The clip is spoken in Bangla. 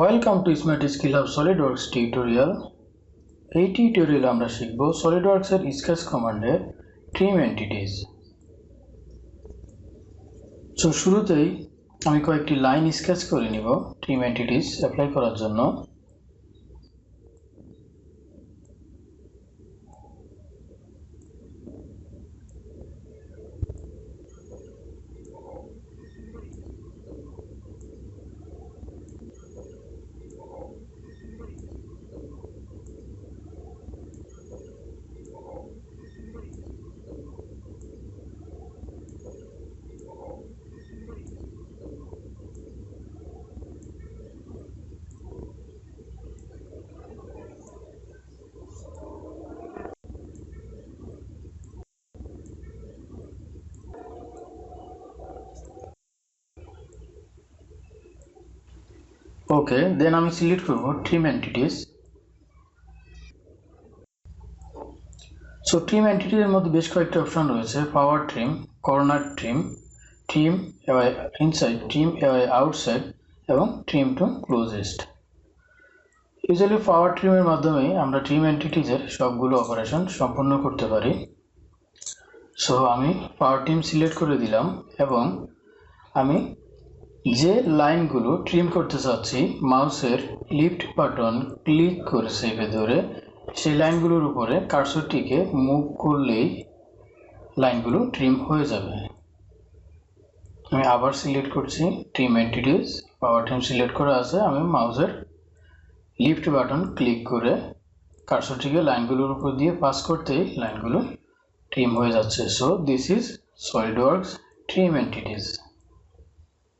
Welcome to smart skill of SolidWorks tutorial এই টিউটোরিয়ালে আমরা শিখব সলিডওয়ার্কসের স্কেচ কমান্ডে ট্রিম এন্টিটিস সো শুরুতেই আমি কয়েকটি লাইন স্কেচ করে নিব ট্রিম এন্টিটিস অ্যাপ্লাই করার জন্য। ওকে দেন আমি সিলেক্ট করব ট্রিম এন্টিটিস সো ট্রিম এন্টিটির মধ্যে বেশ কয়েকটা অপশন রয়েছে power trim corner trim trim inside trim outside এবং trim to closest usually power ট্রিমের মাধ্যমে আমরা ট্রিম এন্টিটিজের সবগুলো অপারেশন সম্পূর্ণ করতে পারি। সো আমি পাওয়ার ট্রিম সিলেক্ট করে দিলাম, এবং আমি যে লাইনগুলো ট্রিম করতে চাচ্ছি মাউসের লিফট বাটন ক্লিক করে সেভে ধরে সেই লাইনগুলোর উপরে কার্সরটিকে মুভ করলেই লাইনগুলো ট্রিম হয়ে যাবে। আমি আবার সিলেক্ট করছি trim entities power trim select করা আছে, আমি মাউসের লিফট বাটন ক্লিক করে কার্সরটিকে লাইনগুলোর উপর দিয়ে পাস করতেই লাইনগুলো ট্রিম হয়ে যাচ্ছে। So this is SolidWorks trim entities